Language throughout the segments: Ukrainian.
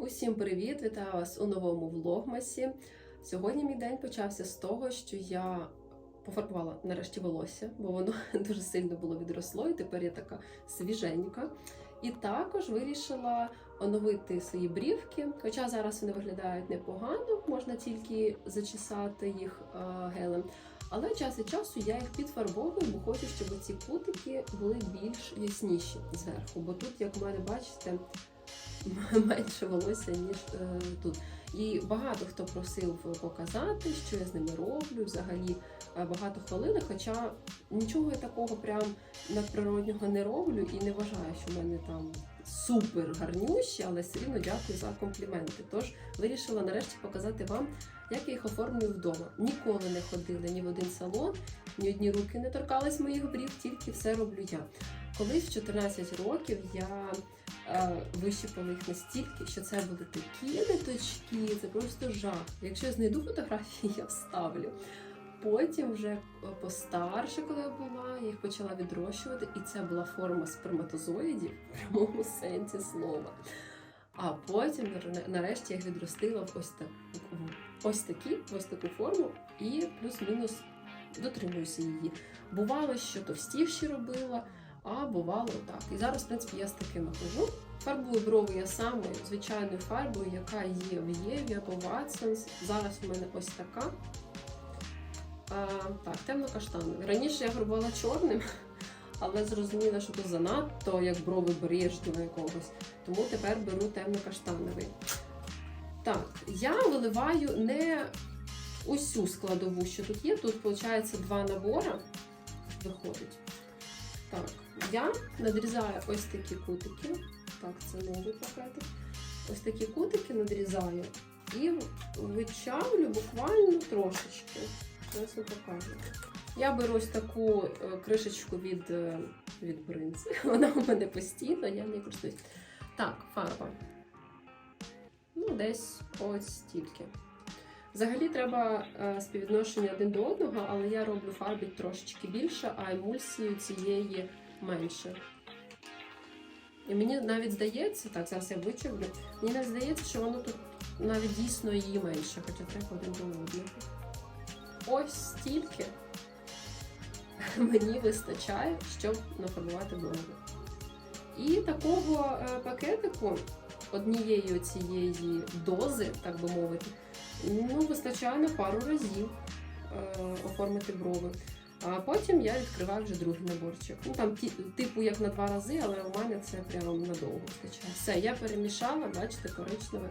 Усім привіт! Вітаю вас у новому влогмасі. Сьогодні мій день почався з того, що я пофарбувала нарешті волосся, бо воно дуже сильно було відросло, і тепер я така свіженька. І також вирішила оновити свої брівки. Хоча зараз вони виглядають непогано, можна тільки зачесати їх е, гелем. Але час від часу я їх підфарбовую, бо хочу, щоб ці кутики були більш ясніші зверху. Бо тут, як в мене бачите, менше волосся, ніж е, тут. І багато хто просив показати, що я з ними роблю. Взагалі е, багато хвалили, хоча нічого я такого прям надприроднього не роблю і не вважаю, що в мене там супер гарнющі, але все рівно дякую за компліменти. Тож вирішила нарешті показати вам, як я їх оформлюю вдома. Ніколи не ходила ні в один салон, ні одні руки не торкались моїх брів, тільки все роблю я. Колись в 14 років я е, вищипала їх настільки, що це були такі ниточки, це просто жах. Якщо я знайду фотографії, я вставлю. Потім вже е, постарше, коли я була, я їх почала відрощувати, і це була форма сперматозоїдів в прямому сенсі слова. А потім нарешті я їх відростила в ось, так, ось такі, ось таку форму, і плюс-мінус дотримуюся її. Бувало, що товстіші робила, а бувало так. І зараз, в принципі, я з такими хожу. Фарбую брови я самою звичайною фарбою, яка є в Єві або Watsons. Зараз у мене ось така. Так, темно-каштановий. Раніше я фарбувала чорним, але зрозуміла, що то занадто, як брови Брежнєва якогось. Тому тепер беру темно-каштановий. Так, я виливаю не усю складову, що тут є. Тут, виходить, два набори виходить. Так, я надрізаю ось такі кутики. Так, це новий пакетик. Ось такі кутики надрізаю і вичавлю буквально трошечки. Зараз вам покажу. Я беру ось таку е, кришечку від, е, від бринці. Вона у мене постійно, я не користуюсь. Так, фарба. Ну, десь ось стільки. Взагалі треба е, співвідношення один до одного, але я роблю фарби трошечки більше, а емульсію цієї менше. І мені навіть здається, так, зараз я вичавлю, мені навіть здається, що воно тут навіть дійсно її менше, хоча треба один до одного. Ось стільки мені вистачає, щоб нафарбувати брови. І такого е, пакетику, однієї цієї дози, так би мовити, ну, вистачає на пару разів е, оформити брови. А потім я відкриваю вже другий наборчик. Ну там типу як на два рази, але у мене це прям надовго вистачає. Все, я перемішала, бачите, коричневе.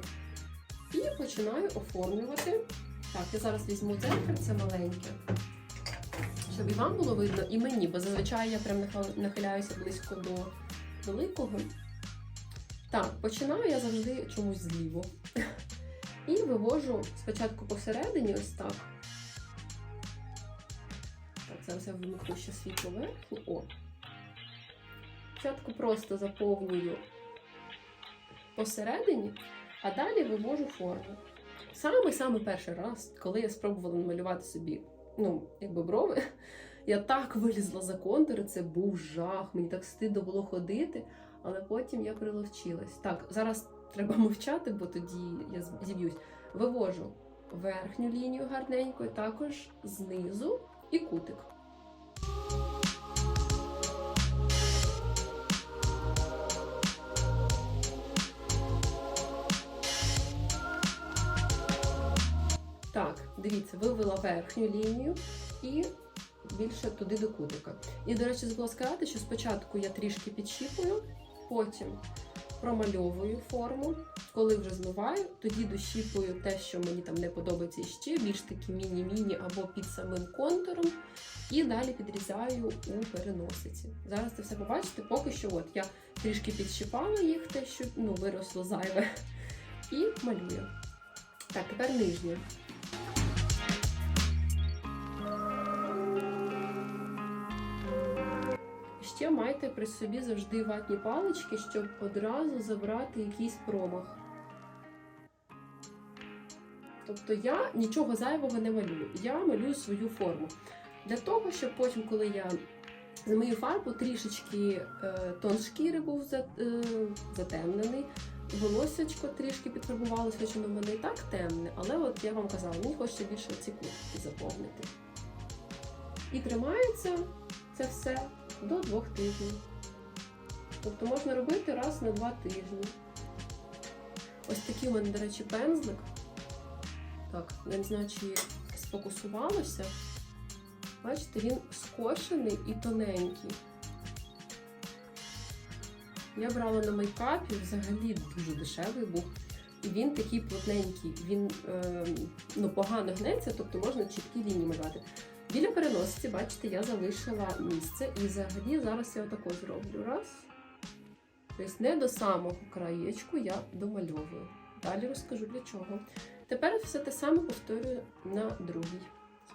І починаю оформлювати. Так, я зараз візьму дзеркальце маленьке, щоб і вам було видно, і мені, бо зазвичай я прям нахиляюся близько до великого. Так, починаю я завжди чомусь зліво. І вивожу спочатку посередині, ось так. Так, зараз я вмикну ще світло верхнє. О. Спочатку просто заповнюю посередині, а далі вивожу форму. Саме-саме перший раз, коли я спробувала намалювати собі, ну, якби брови, я так вилізла за контури, це був жах, мені так стидно було ходити, але потім я приловчилась. Так, зараз треба мовчати, бо тоді я зіб'юсь. Вивожу верхню лінію гарненько, і також знизу і кутик. Дивіться, вивела верхню лінію і більше туди до кутика. І, до речі, забула сказати, що спочатку я трішки підщіпую, потім промальовую форму. Коли вже змиваю, тоді дощіпую те, що мені там не подобається іще, більш такі міні-міні або під самим контуром. І далі підрізаю у переносиці. Зараз це все побачите. Поки що, от я трішки підщипала їх, те, що ну, виросло зайве, і малюю. Так, тепер нижнє. Ще майте при собі завжди ватні палички, щоб одразу забрати якийсь промах. Тобто я нічого зайвого не малюю, я малюю свою форму. Для того, щоб потім, коли я змию фарбу, трішечки е, тон шкіри був е, затемнений, волосечко трішки підфарбувалося, хоча воно в мене і так темне, але от я вам казала, мені хочеться більше ці кутики заповнити. І тримається це все до двох тижнів. Тобто можна робити раз на два тижні. Ось такий у мене, до речі, пензлик. Так, я не знаю, чи сфокусувалося. Бачите, він скошений і тоненький. Я брала на мейкапі, взагалі дуже дешевий був. І він такий плотненький, він е, ну, погано гнеться, тобто можна чіткі лінії малювати. Біля переносиці, бачите, я залишила місце. І взагалі зараз я отако зроблю. Раз. Тобто не до самого краєчку я домальовую. Далі розкажу для чого. Тепер все те саме повторюю на другій.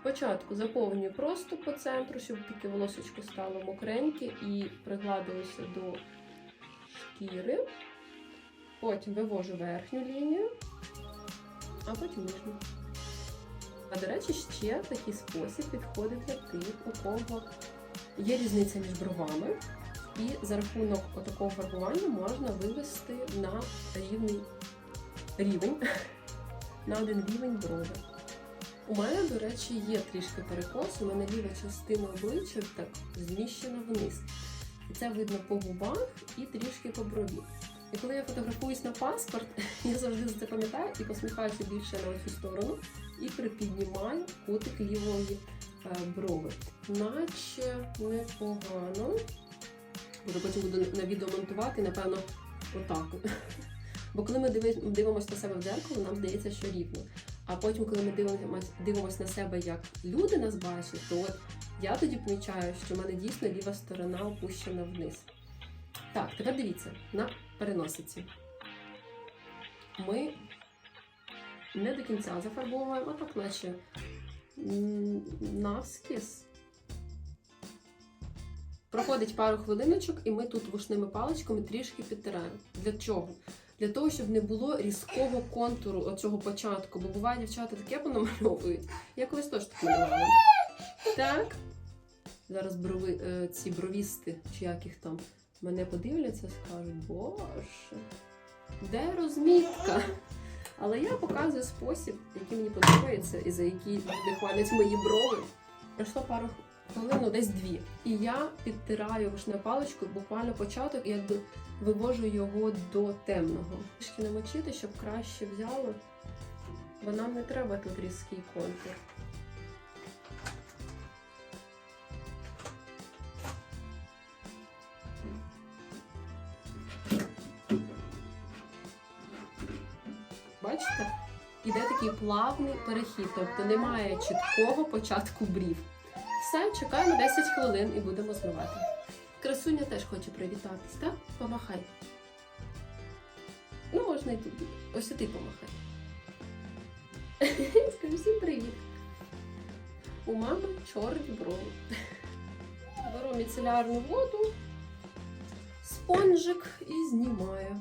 Спочатку заповнюю просто по центру, щоб таке волосечко стало мокреньке і пригладилося до шкіри. Потім вивожу верхню лінію, а потім нижню. А до речі, ще такий спосіб підходить для тих, у кого є різниця між бровами. І за рахунок такого фарбування можна вивести на рівний рівень, на один рівень брови. У мене, до речі, є трішки перекос, у мене ліва частина обличчя так зміщена вниз. І це видно по губах і трішки по брові. І коли я фотографуюсь на паспорт, я завжди це пам'ятаю і посміхаюся більше на цю сторону і припіднімаю кутик лівої е, брови. Наче непогано. Буду потім буду на відео монтувати, напевно, отак. Бо коли ми дивимося на себе в дзеркало, нам здається, що рівно. А потім, коли ми дивимося, дивимося на себе, як люди нас бачать, то от я тоді помічаю, що в мене дійсно ліва сторона опущена вниз. Так, тепер дивіться, на переносиці. Ми не до кінця зафарбовуємо, а так наче навскіз. Проходить пару хвилиночок, і ми тут вушними паличками трішки підтираємо. Для чого? Для того, щоб не було різкого контуру оцього початку. Бо буває, дівчата таке понамальовують. Я колись теж так малювала. Так. Зараз брови, е, ці бровісти, чи як їх там, мене подивляться, скажуть, боже, де розмітка? Але я показую спосіб, який мені подобається, і за який люди хвалять мої брови. Пройшло пару хвилин, десь дві. І я підтираю вишнею паличкою буквально початок і якби вивожу його до темного. Трішки намочити, щоб краще взяло, бо нам не треба тут різкий контур. Іде такий плавний перехід, тобто немає чіткого початку брів. Все, чекаємо 10 хвилин і будемо змивати. Красуня теж хоче привітатись, так? Помахай. Ну, можна і тобі. Ось і ти помахай. Скажи всім привіт. У мами чорні брови. Беру міцелярну воду, спонжик і знімаю.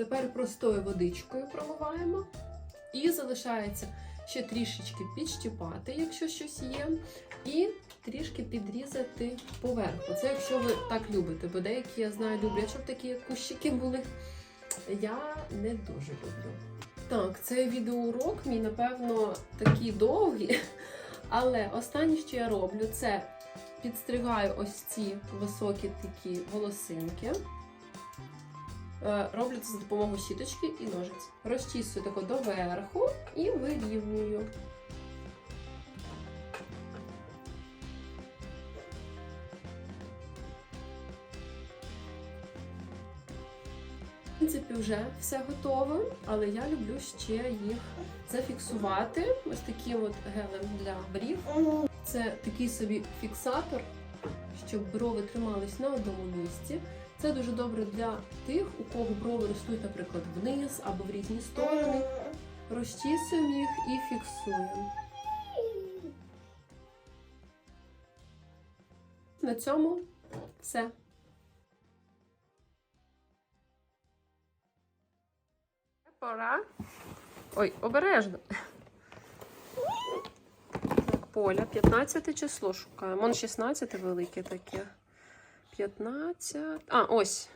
Тепер простою водичкою промиваємо. І залишається ще трішечки підщипати, якщо щось є, і трішки підрізати поверху. Це якщо ви так любите, бо деякі, я знаю, люблять, щоб такі кущики були. Я не дуже люблю. Так, цей відеоурок мій, напевно, такий довгий. Але останнє, що я роблю, це підстригаю ось ці високі такі волосинки. Е, це за допомогою щіточки і ножиць. Розчісую тако доверху і вирівнюю. В принципі, вже все готове, але я люблю ще їх зафіксувати ось таким от гелем для брів. Це такий собі фіксатор, щоб брови тримались на одному місці. Це дуже добре для тих, у кого брови ростуть, наприклад, вниз або в різні сторони. Розчісуємо їх і фіксуємо. На цьому все. Пора. Ой, обережно. Поля, 15 число шукаємо. Вон 16 велике таке. 15. А, ось.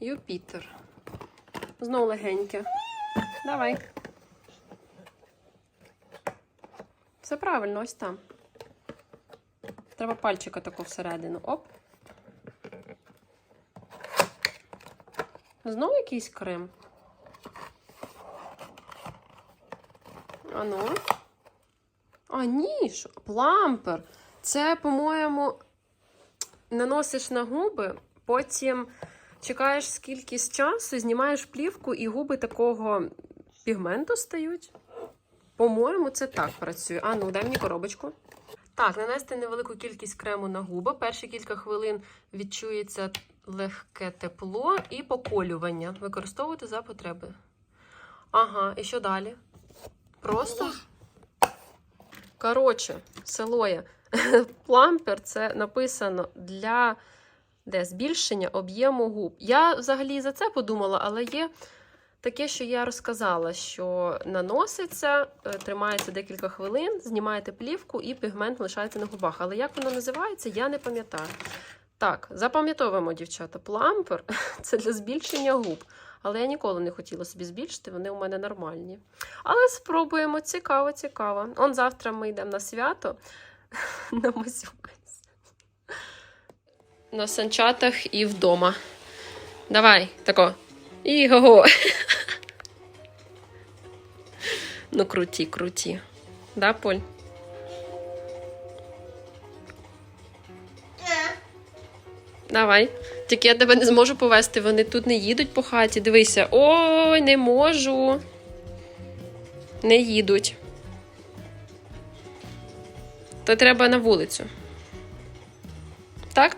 Юпітер. Знову легеньке. Давай. Все правильно, ось там. Треба пальчика тако всередину. Оп. Знову якийсь крем. А ну. А, ні, що? Плампер. Це, по-моєму, наносиш на губи, потім чекаєш скільки часу, знімаєш плівку, і губи такого пігменту стають. По-моєму, це так працює. А ну, дай мені коробочку. Так, нанести невелику кількість крему на губи. Перші кілька хвилин відчується легке тепло і поколювання. Використовувати за потреби. Ага, і що далі? Просто. Коротше, селоє. Плампер це написано для де, збільшення об'єму губ. Я взагалі за це подумала, але є таке, що я розказала, що наноситься, е, тримається декілька хвилин, знімаєте плівку і пігмент лишається на губах. Але як воно називається, я не пам'ятаю. Так, запам'ятовуємо, дівчата, плампер це для збільшення губ. Але я ніколи не хотіла собі збільшити, вони у мене нормальні. Але спробуємо, цікаво, цікаво. Он завтра ми йдемо на свято на На санчатах і вдома. Давай, тако. І го Ну, круті, круті. Да, Поль? Давай. Тільки я тебе не зможу повести, вони тут не їдуть по хаті. Дивися. Ой, не можу. Не їдуть. То треба на вулицю. Так?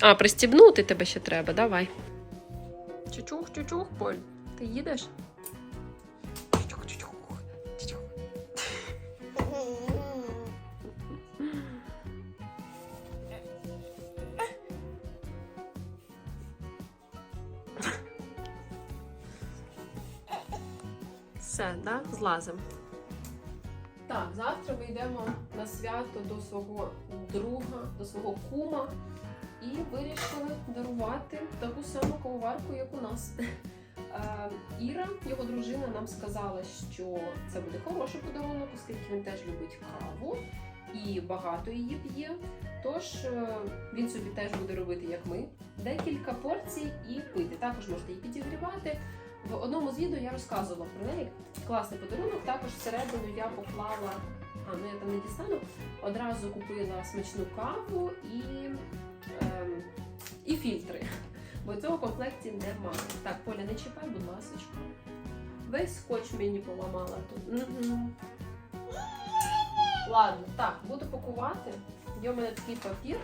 А, пристібнути тебе ще треба, давай. Чучух, чучух, Поль. Ти їдеш? Чучух, чучух, чучух. Все, да? Злазимо. Так, завтра ми йдемо на свято до свого друга, до свого кума і вирішили дарувати таку саму кавоварку, як у нас. Е, Іра, його дружина, нам сказала, що це буде хороший подарунок, оскільки він теж любить каву і багато її п'є. Тож е, він собі теж буде робити, як ми, декілька порцій і пити. Також можете її підігрівати. В одному з відео я розказувала про неї. Класний подарунок. Також всередину я поклала, а ну я там не дістану, одразу купила смачну каву і, ем, і фільтри. Бо цього в комплекті немає. Так, Поля, не чіпай, будь ласка. Весь скотч мені поламала тут. Ладно, так, буду пакувати. Є у мене такий папір.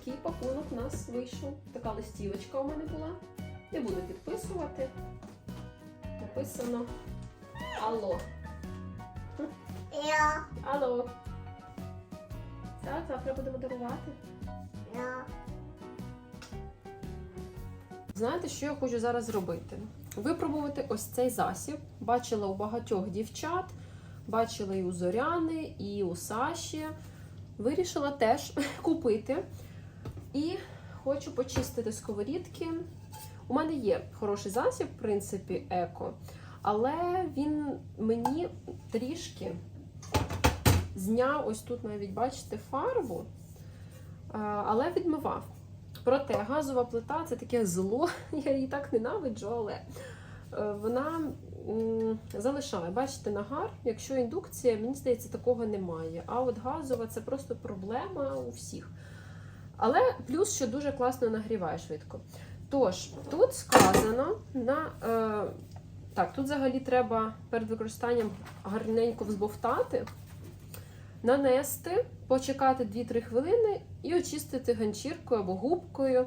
Такий пакунок у нас вийшов. Така листівочка у мене була. Не буду підписувати. Написано Алло. Я, Алло. Так, завтра будемо дарувати. я, Знаєте, що я хочу зараз зробити? Випробувати ось цей засіб. Бачила у багатьох дівчат, бачила і у Зоряни, і у Саші. Вирішила теж купити. І хочу почистити сковорідки. У мене є хороший засіб, в принципі, еко, але він мені трішки зняв ось тут навіть, бачите, фарбу, але відмивав. Проте газова плита це таке зло, я її так ненавиджу, але е, вона залишає. Бачите, нагар, якщо індукція, мені здається, такого немає. А от газова це просто проблема у всіх. Але плюс, що дуже класно нагріває швидко. Тож, тут сказано на. Е, так, тут взагалі треба перед використанням гарненько взбовтати, нанести, почекати 2-3 хвилини і очистити ганчіркою або губкою.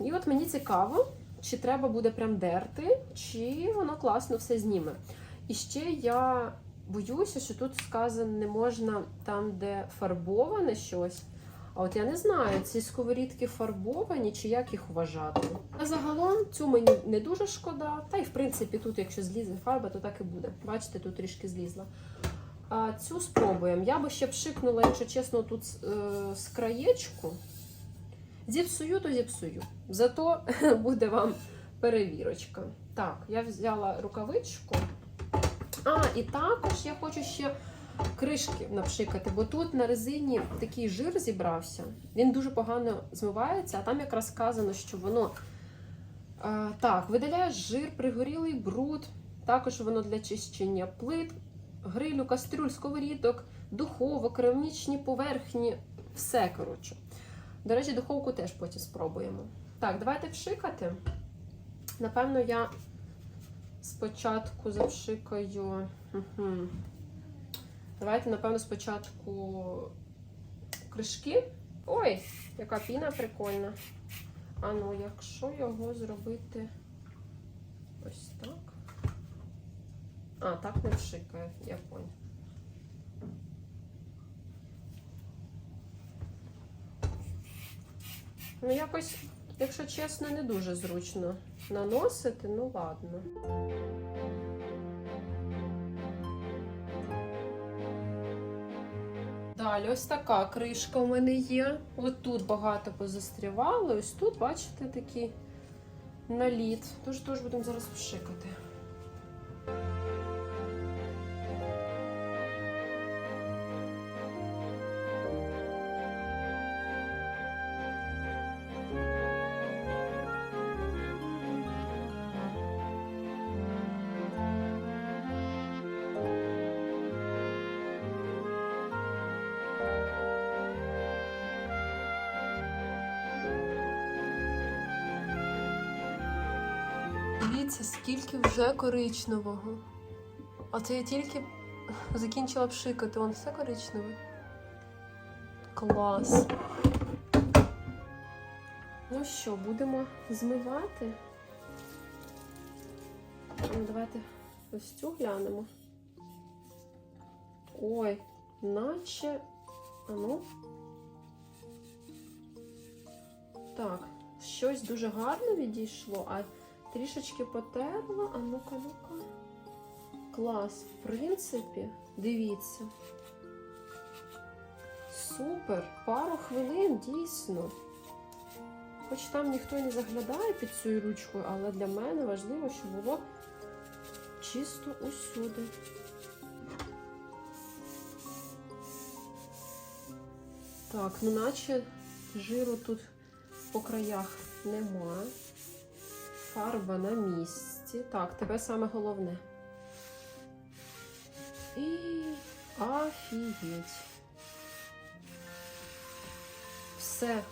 І от мені цікаво, чи треба буде прям дерти, чи воно класно все зніме. І ще я боюся, що тут сказано, не можна там, де фарбоване щось. А от я не знаю, ці сковорідки фарбовані чи як їх вважати. А загалом цю мені не дуже шкода. Та й в принципі тут, якщо злізе фарба, то так і буде. Бачите, тут трішки злізла. А цю спробуємо. Я би ще пшикнула, якщо чесно, тут е, з краєчку. Зіпсую, то зіпсую. Зато буде вам перевірочка. Так, я взяла рукавичку. А, і також я хочу ще кришки напшикати, бо тут на резині такий жир зібрався. Він дуже погано змивається, а там якраз сказано, що воно а, так, видаляє жир, пригорілий бруд. Також воно для чищення плит, грилю, кастрюль, сковорідок, духовок, керамічні поверхні. Все, коротше. До речі, духовку теж потім спробуємо. Так, давайте вшикати. Напевно, я спочатку запшикаю. Давайте, напевно, спочатку кришки. Ой, яка піна прикольна. А ну, якщо його зробити ось так. А, так не вшикає, я понял. Ну, якось, якщо чесно, не дуже зручно наносити, ну ладно. Далі, ось така кришка у мене є. От тут багато позастрівало. Ось тут, бачите, такий наліт. Тож теж будемо зараз вшикати. Дивіться, вже коричневого. А це я тільки закінчила пшикати, вон все коричневе. Клас. Ну що, будемо змивати? Ну, давайте ось цю глянемо. Ой, наче. А ну. Так, щось дуже гарно відійшло, а трішечки потерла. А ну-ка, ну-ка. Клас, в принципі, дивіться. Супер! Пару хвилин дійсно. Хоч там ніхто не заглядає під цією ручкою, але для мене важливо, щоб було чисто усюди. Так, ну наче жиру тут по краях нема. Фарба на місці. Так, тебе саме головне. І офігеть. Все.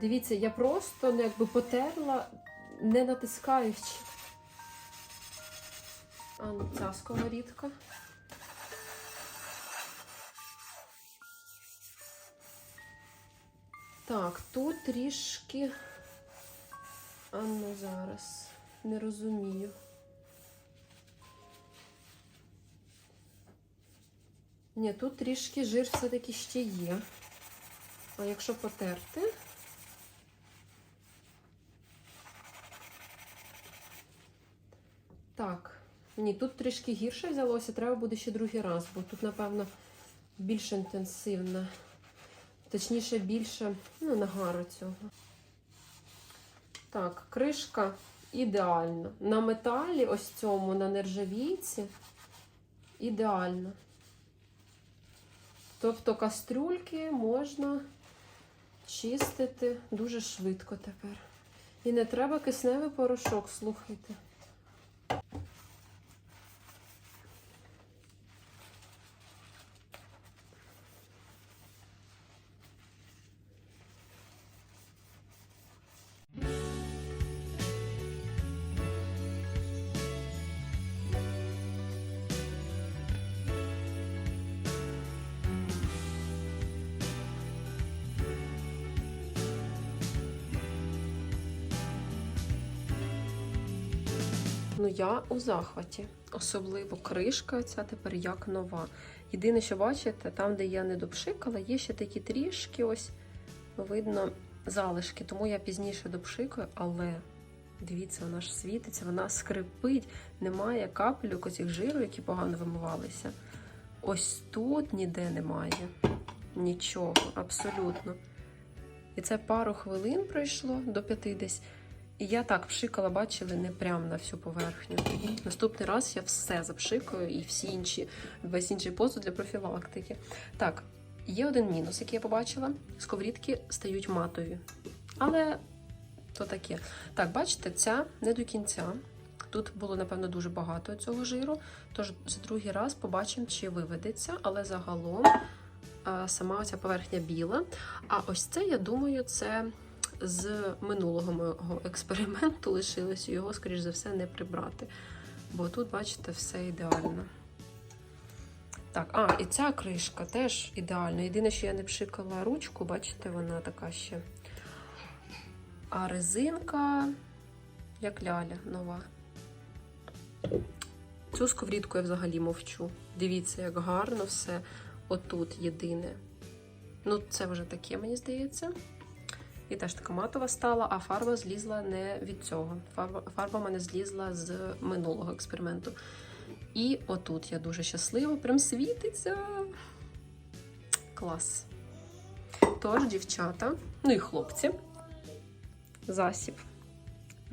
Дивіться, я просто ну, якби потерла, не натискаючи. А ну, ця сковорідка. Так, тут трішки. А ну зараз. Не розумію. Ні, тут трішки жир все-таки ще є. А якщо потерти. Так, ні, тут трішки гірше взялося, треба буде ще другий раз, бо тут, напевно, більш інтенсивна. Точніше, більше, ну, нагару цього. Так, кришка ідеальна. На металі, ось цьому, на нержавійці, ідеально. Тобто кастрюльки можна чистити дуже швидко тепер. І не треба кисневий порошок, слухайте. Ну я у захваті. Особливо кришка ця тепер як нова. Єдине, що бачите, там, де я не допшикала, є ще такі трішки ось видно залишки. Тому я пізніше допшикаю, але дивіться, вона ж світиться, вона скрипить, немає капельок оцих жиру, які погано вимивалися. Ось тут ніде немає. Нічого, абсолютно. І це пару хвилин пройшло до п'яти десь. І я так пшикала, бачили, не прямо на всю поверхню. Наступний раз я все запшикаю і всі інші, весь інший посуд для профілактики. Так, є один мінус, який я побачила: сковорідки стають матові. Але то таке. Так, бачите, ця не до кінця. Тут було, напевно, дуже багато цього жиру. Тож за другий раз побачимо, чи виведеться, але загалом сама ця поверхня біла. А ось це, я думаю, це з минулого мого експерименту лишилося його, скоріш за все, не прибрати. Бо тут, бачите, все ідеально. Так, а, і ця кришка теж ідеальна. Єдине, що я не пшикала ручку, бачите, вона така ще. А резинка, як ляля, нова. Цю сковорідку я взагалі мовчу. Дивіться, як гарно все отут єдине. Ну, це вже таке, мені здається. І теж така матова стала, а фарба злізла не від цього. Фарба, фарба мене злізла з минулого експерименту. І отут я дуже щаслива, прям світиться. Клас. Тож, дівчата, ну і хлопці, засіб.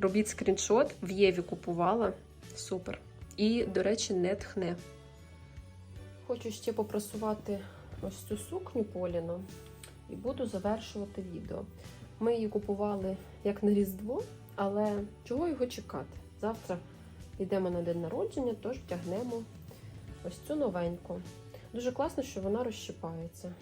Робіть скріншот, в Єві купувала. Супер. І, до речі, не тхне. Хочу ще попрасувати ось цю сукню Поліну і буду завершувати відео. Ми її купували як на Різдво, але чого його чекати? Завтра йдемо на день народження, тож втягнемо ось цю новеньку. Дуже класно, що вона розщипається.